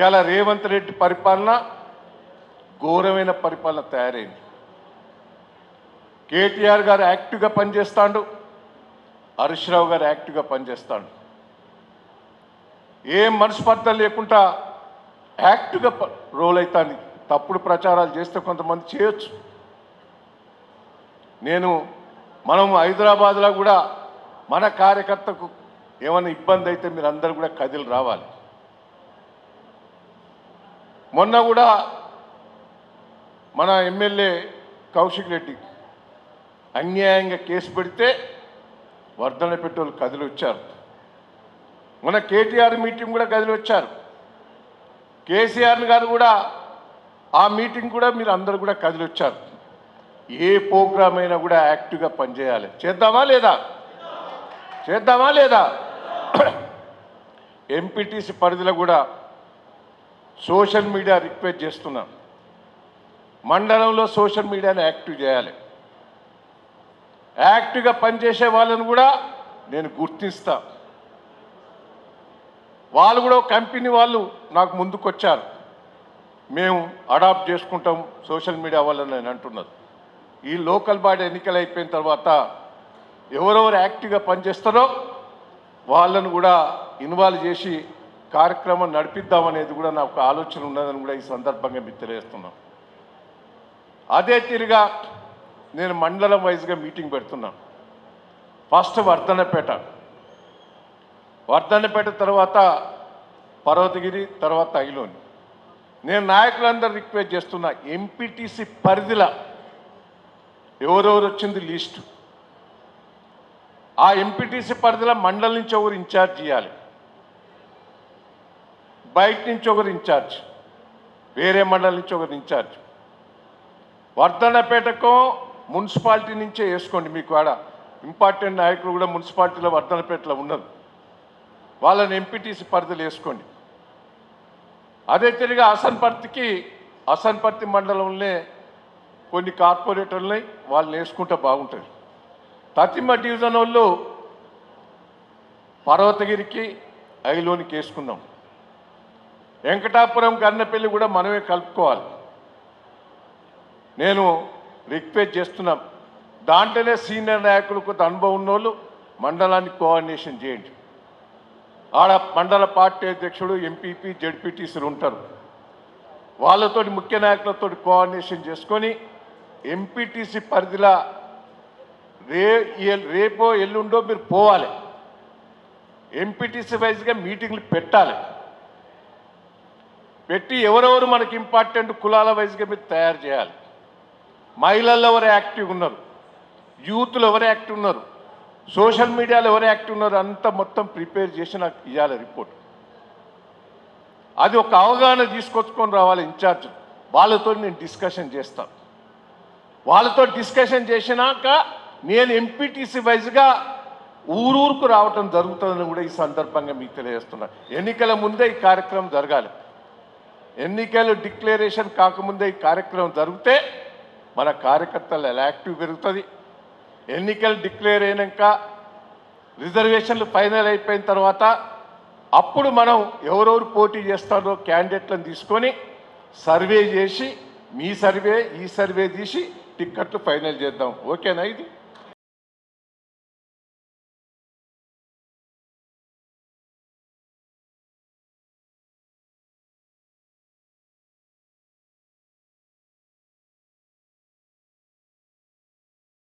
ఇవాళ రేవంత్ రెడ్డి పరిపాలన ఘోరమైన పరిపాలన తయారైంది. కేటీఆర్ గారు యాక్టివ్గా పనిచేస్తాడు హరీష్ రావు గారు యాక్టివ్గా పనిచేస్తాడు. ఏం మనస్పర్ధ లేకుండా యాక్టివ్గా ప- రోల్ అవుతాను తప్పుడు ప్రచారాలు చేస్తే కొంతమంది చేయొచ్చు. నేను మనం హైదరాబాద్లో కూడా మన కార్యకర్తకు ఏమైనా ఇబ్బంది అయితే మీరు అందరు కూడా కదిలి రావాలి. మొన్న కూడా మన ఎమ్మెల్యే కౌశిక్ రెడ్డి అన్యాయంగా కేసు పెడితే వర్ధన పెట్టోళ్ళు కదిలి వచ్చారు. మన కేటీఆర్ మీటింగ్ కూడా కదిలి వచ్చారు. కేసీఆర్ గారు కూడా ఆ మీటింగ్ కూడా మీరు అందరు కూడా కదిలి వచ్చారు. ఏ ప్రోగ్రామ్ అయినా కూడా యాక్టివ్గా పనిచేయాలి. చేద్దామా లేదా? చేద్దామా లేదా? ఎంపీటీసీ పరిధిలో కూడా సోషల్ మీడియా రిక్వెస్ట్ చేస్తున్నాం. మండలంలో సోషల్ మీడియాను యాక్టివ్ చేయాలి. యాక్టివ్గా పనిచేసే వాళ్ళని కూడా నేను గుర్తిస్తా. వాళ్ళు కూడా ఒక కంపెనీ వాళ్ళు నాకు ముందుకొచ్చారు. మేము అడాప్ట్ చేసుకుంటాం సోషల్ మీడియా వల్ల నేను అంటున్నారు. ఈ లోకల్ బాడీ ఎన్నికలు అయిపోయిన తర్వాత ఎవరెవరు యాక్టివ్గా పనిచేస్తారో వాళ్ళను కూడా ఇన్వాల్వ్ చేసి కార్యక్రమం నడిపిద్దామనేది కూడా నాకు ఆలోచన ఉన్నదని కూడా ఈ సందర్భంగా మీకు తెలియజేస్తున్నాం. అదే తిరిగా నేను మండలం వైజ్గా మీటింగ్ పెడుతున్నా ఫస్ట్ వర్ధనపేట. వర్ధనపేట తర్వాత పర్వతగిరి తర్వాత ఐలోని. నేను నాయకులందరూ రిక్వెస్ట్ చేస్తున్నా ఎంపీటీసీ పరిధిలో ఎవరెవరు వచ్చింది లిస్టు. ఆ ఎంపీటీసీ పరిధిలో మండలి నుంచి ఎవరు ఇన్ఛార్జ్ చేయాలి? బయట నుంచి ఒకరు ఇన్ఛార్జ్ వేరే మండలం నుంచి ఒకరు ఇన్ఛార్జ్ వర్ధనపేటకు మున్సిపాలిటీ నుంచే వేసుకోండి మీకు ఆడ. ఇంపార్టెంట్ నాయకులు కూడా మున్సిపాలిటీలో వర్ధనపేటలో ఉన్నారు. వాళ్ళని ఎంపీటీసీ పరిధిలో వేసుకోండి. అదే తిరిగి అసన్పర్తికి అసన్పర్తి మండలంలోనే కొన్ని కార్పొరేటర్లని వాళ్ళని వేసుకుంటే బాగుంటుంది. తతిమ డివిజన్ వాళ్ళు పర్వతగిరికి ఐలోనికి వేసుకుందాం వెంకటాపురం కన్నపల్లి కూడా మనమే కలుపుకోవాలి. నేను రిక్వెస్ట్ చేస్తున్నాం దాంట్లోనే సీనియర్ నాయకులు కొంత అనుభవం ఉన్నోళ్ళు మండలాన్ని కోఆర్డినేషన్ చేయండి. ఆడ మండల పార్టీ అధ్యక్షుడు ఎంపీపీ జడ్పీటీసీలు ఉంటారు. వాళ్ళతో ముఖ్య నాయకులతో కోఆర్డినేషన్ చేసుకొని ఎంపీటీసీ పరిధిలో రే రేపో ఎల్లుండో మీరు పోవాలి. ఎంపీటీసీ వైజ్గా మీటింగ్లు పెట్టాలి. పెట్టి ఎవరెవరు మనకి ఇంపార్టెంట్ కులాల వైజ్గా మీరు తయారు చేయాలి. మహిళల్లో ఎవరు యాక్టివ్ ఉన్నారు? యూత్లో ఎవరు యాక్టివ్ ఉన్నారు? సోషల్ మీడియాలో ఎవరు యాక్టివ్ ఉన్నారు? అంతా మొత్తం ప్రిపేర్ చేసి నాకు ఇవ్వాలి రిపోర్ట్. అది ఒక అవగాహన తీసుకొచ్చుకొని రావాలి ఇన్ఛార్జ్. వాళ్ళతో నేను డిస్కషన్ చేస్తాను వాళ్ళతో డిస్కషన్ చేసినాక నేను ఎంపీటీసీ వైజ్గా ఊరూరుకు రావటం జరుగుతుందని కూడా ఈ సందర్భంగా మీకు తెలియజేస్తున్నా. ఎన్నికల ముందే ఈ కార్యక్రమం జరగాలి. ఎన్నికలు డిక్లరేషన్ కాకముందే ఈ కార్యక్రమం జరిగితే మన కార్యకర్తల యాక్టివ్ పెరుగుతుంది. ఎన్నికలు డిక్లేర్ అయినాక రిజర్వేషన్లు ఫైనల్ అయిపోయిన తర్వాత అప్పుడు మనం ఎవరెవరు పోటీ చేస్తారో క్యాండిడేట్లను తీసుకొని సర్వే చేసి మీ సర్వే ఈ సర్వే తీసి టిక్కెట్లు ఫైనల్ చేద్దాం. ఓకేనా ఇది?